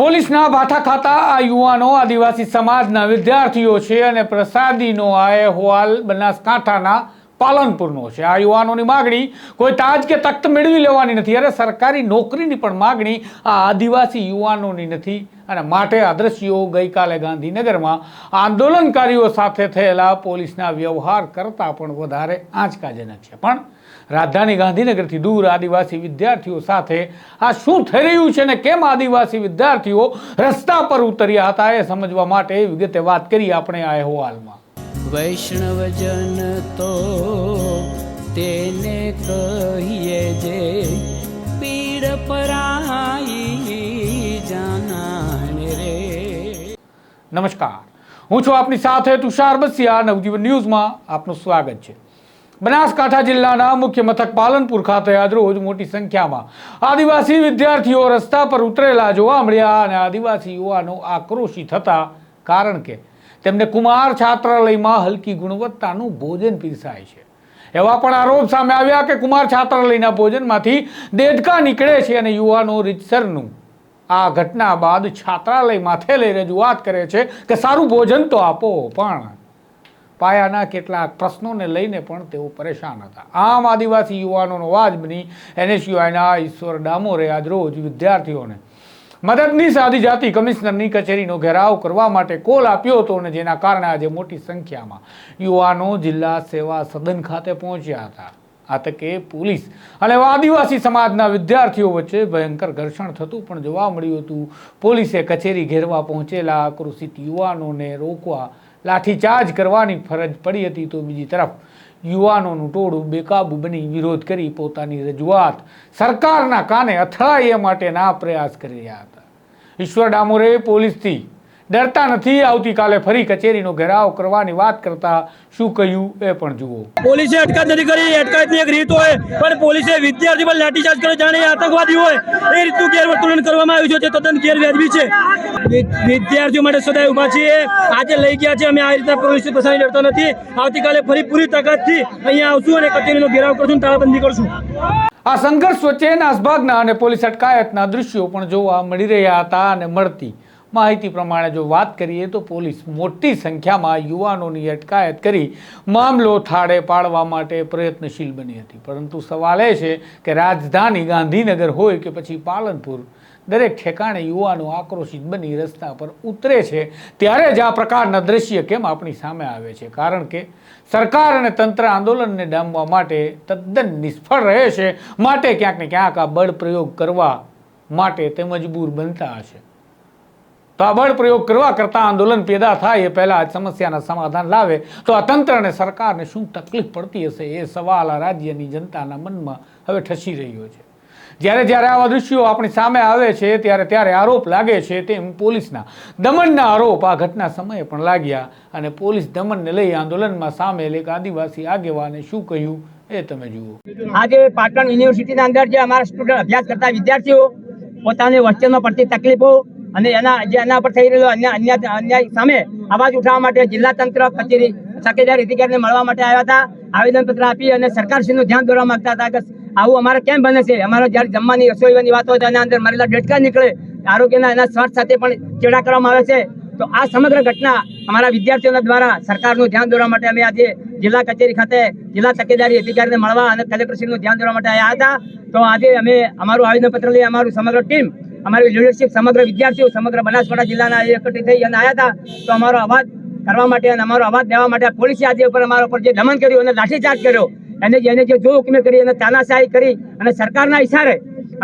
પોલીસના ભાઠા ખાતા આ યુવાનો આદિવાસી સમાજના વિદ્યાર્થીઓ છે અને પ્રસાદીનો આ અહેવાલ બનાસકાંઠાના પાલનપુરનો છે. આ યુવાનોની માગણી, કોઈ તાજ કે તખ્ત મેળવી લેવાની નથી. અરે સરકારી નોકરીની પણ માગણી આ આદિવાસી યુવાનોની નથી. અને માટે આ દ્રશ્યો ગઈકાલે ગાંધીનગરમાં આંદોલનકારીઓ સાથે થયેલા પોલીસના વ્યવહાર કરતાં પણ વધારે આંચકાજનક છે. પણ રાજધાની ગાંધીનગરથી દૂર આદિવાસી વિદ્યાર્થીઓ સાથે આ શું થઈ રહ્યું છે ને કેમ આદિવાસી વિદ્યાર્થીઓ રસ્તા પર ઉતર્યા હતા એ સમજવા માટે વિગતે વાત કરી આપણે આ અહેવાલમાં. વૈષ્ણવજન તો તેને કહીએ જે પીડ પરાઈ જાનાને રે. નમસ્કાર. હું છું આપની સાથે તુષાર બસિયા. નવજીવન ન્યૂઝમાં આપનું સ્વાગત છે. બનાસકાંઠા જિલ્લાના મુખ્ય મથક પાલનપુર ખાતે આજરોજ મોટી સંખ્યામાં આદિવાસી વિદ્યાર્થીઓ રસ્તા પર ઉતરેલા જોવા મળ્યા અને આદિવાસી યુવાનો આક્રોશિત હતા કારણ કે તેમને કુમાર છાત્રાલયમાં હલકી ગુણવત્તાનું ભોજન પીરસાય છે. એવા પણ આરોપ સામે આવ્યા કે કુમાર છાત્રાલયના ભોજનમાંથી દેડકા નીકળે છે અને યુવાનો રીતસરનું આ ઘટના બાદ છાત્રાલય માથે લઈ રજૂઆત કરે છે કે સારું ભોજન તો આપો પણ પાયાના કેટલાક પ્રશ્નોને લઈને પણ તેઓ પરેશાન હતા. આમ આદિવાસી યુવાનોનો અવાજ બની એનએસયુઆઈના ઈશ્વર ડામોરે આજરોજ વિદ્યાર્થીઓને મદદનીશ આદિજાતિ કમિશનરની કચેરીનો ઘેરાવ કરવા માટે કોલ આપ્યો હતો અને જેના કારણે આજે મોટી સંખ્યામાં યુવાનો જિલ્લા સેવા સદન ખાતે પહોંચ્યા હતા. આ તકે પોલીસ અને આદિવાસી સમાજના વિદ્યાર્થીઓ વચ્ચે ભયંકર ઘર્ષણ થતું પણ જોવા મળ્યું હતું. પોલીસે કચેરી ઘેરવા પહોંચેલા આક્રોશિત યુવાનોને રોકવા લાઠીચાર્જ કરવાની ફરજ પડી હતી તો બીજી તરફ યુવાનોનું ટોળું બેકાબુ બની વિરોધ કરી પોતાની રજૂઆત સરકારના કાને અથડાય એ માટેના પ્રયાસ કરી રહ્યા હતા. ઈશ્વર ડામોરે પોલીસથી ડરતા નથી. આવતીકાલે ફરી કચેરીનો ઘેરાવ કરવાની વાત કરતા શું કહ્યું એ પણ જુઓ. પોલીસે અટકાયત નથી કરી. અટકાયતની એક રીત હોય પણ પોલીસે વિદ્યાર્થી પર લાઠીચાર્જ કર્યો જાણે આતંકવાદી હોય. એ રીતનું ગેરવર્તન કરવામાં આવ્યું છે. તે તદ્દન ગેરવ્યાજબી છે. વિદ્યાર્થીઓ માટે સદાય ઊભા છીએ. આજે લઈ ગયા છે. અમે આ રીતના પોલીસ પસારી લડતા નથી. આવતીકાલે ફરી પૂરી તાકાતથી અહીંયા આવશું અને કચેરીનો ઘેરાવ કરશું તાળાબંધી કરશું. આ સંઘર્ષ વચ્ચે નાસભાગના અને પોલીસ અટકાયતના દૃશ્યો પણ જોવા મળી રહ્યા હતા અને મળતી માહિતી પ્રમાણે જો વાત કરીએ તો પોલીસ મોટી સંખ્યામાં યુવાનોની અટકાયત કરી મામલો થાળે પાડવા માટે પ્રયત્નશીલ બની હતી. પરંતુ સવાલ એ છે કે રાજધાની ગાંધીનગર હોય કે પછી પાલનપુર, દરેક ઠેકાણે યુવાનો આક્રોશિત બની રસ્તા પર ઉતરે છે, ત્યારે જ આ પ્રકારના દ્રશ્ય કેમ આપણી સામે આવે છે? કારણ કે સરકાર અને તંત્ર આંદોલનને ડામવા માટે તદ્દન નિષ્ફળ રહે છે, માટે ક્યાંક ને ક્યાંક આ બળ પ્રયોગ કરવા માટે તે મજબૂર બનતા હશે. તો આ પ્રયોગ કરવા કરતાં આંદોલન પેદા થાય એ પહેલાં સમસ્યાના સમાધાન લાવે. તો આ તંત્ર અને સરકારને શું તકલીફ પડતી હશે એ સવાલ આ રાજ્યની જનતાના મનમાં હવે ઠસી રહ્યો છે. જ્યારે જ્યારે આવા દૃશ્યો આપણી સામે આવે છે, ત્યારે ત્યારે આરોપ લાગે છે તેમ પોલીસના દમનના આરોપ આ ઘટના સમયે પણ લાગ્યા અને પોલીસ દમનને લઈ આંદોલનમાં સામેલ એક આદિવાસી આગેવાને શું કહ્યું એ તમે જુઓ. આજે પાટણ યુનિવર્સિટીના અંદર જે અમારા સ્ટુડન્ટ અભ્યાસ કરતા વિદ્યાર્થીઓ પોતાની હોસ્ટેલમાં પડતી તકલીફો અને એના જે એના પર થઈ રહેલો અન્ય અન્ય અન્યાય સામે અવાજ ઉઠાવવા માટે જિલ્લા તંત્ર, કચેરી તકેદારી અધિકારીને મળવા માટે આવ્યા હતા. આવેદનપત્ર આપી અને સરકારશ્રીનું ધ્યાન દોરવા માંગતા હતા કે આવું અમારે કેમ બને છે? અમારે જ્યારે જમવાની રસોઈની વાત હોય તો એના અંદર મરેલા ડેટકા નીકળે. આરોગ્યના એના સ્વાર્થ સાથે પણ ચેડા કરવામાં આવે છે. તો આ સમગ્ર ઘટના અમારા વિદ્યાર્થીઓના દ્વારા સરકારનું ધ્યાન દોરવા માટે અમે આજે જિલ્લા કચેરી ખાતે જિલ્લા તકેદારી અધિકારીને મળવા અને કલેક્ટરશ્રીનું ધ્યાન દોરવા માટે આવ્યા હતા. તો આજે અમે અમારું આવેદનપત્ર લઈ અમારું સમગ્ર ટીમ અમારી લીડરશીપ સમગ્ર વિદ્યાર્થીઓ, સમગ્ર બનાસકાંઠા જિલ્લાના એકઠી થઈ અને આવ્યા હતા. તો અમારો અવાજ કરવા માટે અને અમારો અવાજ દેવા માટે પોલીસે આજે ઉપર અમારા ઉપર જે દમન કર્યું અને લાઠીચાર્જ કર્યો, એને જે એને જે જો હુકમે કરી અને તાનાશાહી કરી અને સરકારના ઇશારે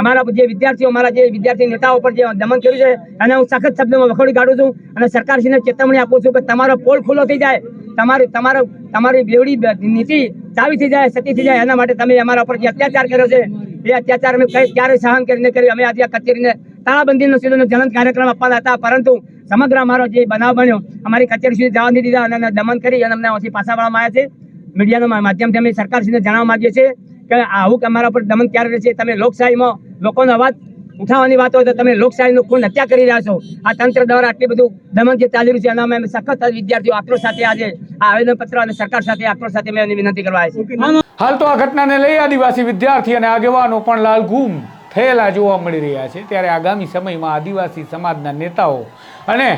અમારા જે વિદ્યાર્થીઓ, અમારા જે વિદ્યાર્થી નેતાઓ પર જે દમન કર્યું છે, એને હું સખત શબ્દમાં વખોડી કાઢું છું અને સરકારશ્રીને ચેતવણી આપું છું કે તમારો પોલ ખુલ્લો થઈ જાય. તમારી તમારો તમારી બેવડી નીતિ ચાવી થઈ જાય, સતી થઈ જાય, એના માટે તમે અમારા ઉપર જે અત્યાચાર કર્યો છે, એ અત્યાચાર અમે કઈ ક્યારે સહન કરીને કર્યું. અમે આજે કચેરીને તાળાબંધીનો સીધો જલન કાર્યક્રમ આપવાના હતા, પરંતુ સમગ્ર અમારો જે બનાવ બન્યો, અમારી કચેરી સુધી જવા નહીં દીધા અને દમન કરી અને અમને અહીંથી પાછા વાળવામાં આવ્યા છે. મીડિયાના માધ્યમથી અમે સરકાર સુધી જણાવવા માંગીએ છીએ કે આવું અમારા ઉપર દમન ક્યારે રહેશે? તમે લોકશાહીમાં લોકોનો અવાજ ઉઠાવવાની વાત હોય તો તમે લોકશાહીનું ખૂન હત્યા કરી રહ્યા છો. આ તંત્ર દ્વારા આટલી બધું દમન જે ચાલી રહ્યું છે, એનામાં અમે સખત વિદ્યાર્થીઓ આક્રોશ સાથે આજે આ આવેદનપત્ર અને સરકાર સાથે આક્રોશ સાથે મેં વિનંતી કરવા હાલ તો આ ઘટનાને લઈ આદિવાસી વિદ્યાર્થી અને આગેવાનો પણ લાલઘૂમ થયેલા જોવા મળી રહ્યા છે. ત્યારે આગામી સમયમાં આદિવાસી સમાજના નેતાઓ અને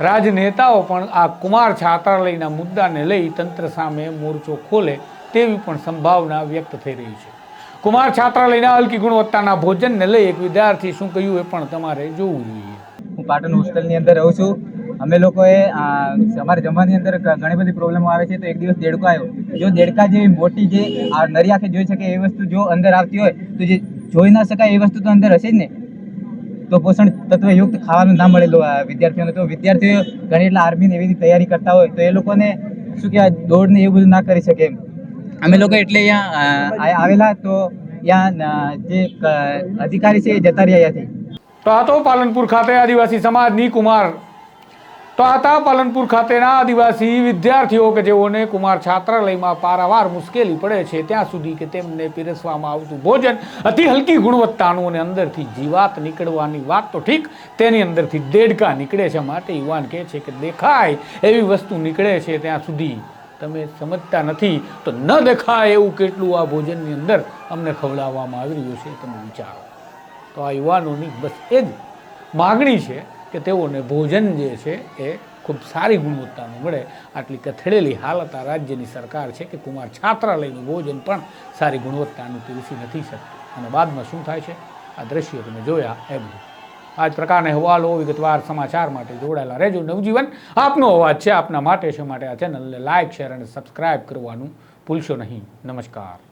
રાજનેતાઓ પણ આ કુમાર છાત્રાલયના મુદ્દાને લઈ તંત્ર સામે મોરચો ખોલે તેવી પણ સંભાવના વ્યક્ત થઈ રહી છે. કુમાર છાત્રાલયના હલકી ગુણવત્તાના ભોજનને લઈ એક વિદ્યાર્થી શું કહ્યું એ પણ તમારે જોવું જોઈએ. હું પાટણ હોસ્ટેલની અંદર રહું છું. અમે લોકોએ અમારે જમવાની અંદર ઘણી બધી પ્રોબ્લેમો આવે છે, તો એક દિવસ દેડકો આવ્યો. જો દેડકા જેવી મોટી જે નરી આંખે જોઈ શકે એ વસ્તુ જો અંદર આવતી હોય, તો જે જોઈ ના શકાય એ વસ્તુ તો અંદર હશે જ ને. તો પોષણ તત્વયુક્ત ખાવાનું ના મળેલું વિદ્યાર્થીઓને. તો વિદ્યાર્થીઓ ઘણી એટલે આર્મીની એવી તૈયારી કરતા હોય, તો એ લોકોને શું કહેવાય, દોડને એવું બધું ના કરી શકે એમ. અમે લોકો એટલે અહીંયા આવેલા તો ત્યાં જે અધિકારી છે એ જતા રહ્યા અહીંયાથી તો આ તો પાલનપુર ખાતે આદિવાસી સમાજની કુમાર. તો આ હતા પાલનપુર ખાતેના આદિવાસી વિદ્યાર્થીઓ કે જેઓને કુમાર છાત્રાલયમાં પારાવાર મુશ્કેલી પડે છે, ત્યાં સુધી કે તેમને પીરસવામાં આવતું ભોજન અતિ હલકી ગુણવત્તાનું અને અંદરથી જીવાત નીકળવાની વાત તો ઠીક, તેની અંદરથી દેડકા નીકળે છે, માટે યુવાન કહે છે કે દેખાય એવી વસ્તુ નીકળે છે ત્યાં સુધી. તમે સમજતા નથી, તો ન દેખાય એવું કેટલું આ ભોજનની અંદર અમને ખવડાવવામાં આવી રહ્યું છે, તમે વિચારો. તો આ યુવાનોની બસ એ જ માગણી છે કે તેઓને ભોજન જે છે એ ખૂબ સારી ગુણવત્તાનું મળે. આટલી કથળેલી હાલત આ રાજ્યની સરકાર છે કે કુમાર છાત્રાલયનું ભોજન પણ સારી ગુણવત્તાનું પીરસી નથી શકતું. અને બાદમાં શું થાય છે? આ દ્રશ્યો તમે જોયા એ બધું આ જ પ્રકારના અહેવાલો વિગતવાર સમાચાર માટે જોડાયેલા રહેજો. નવજીવન, આપનો અવાજ છે, આપના માટે. છે માટે આ ચેનલને લાઇક શેર અને સબસ્ક્રાઇબ કરવાનું ભૂલશો નહીં. નમસ્કાર.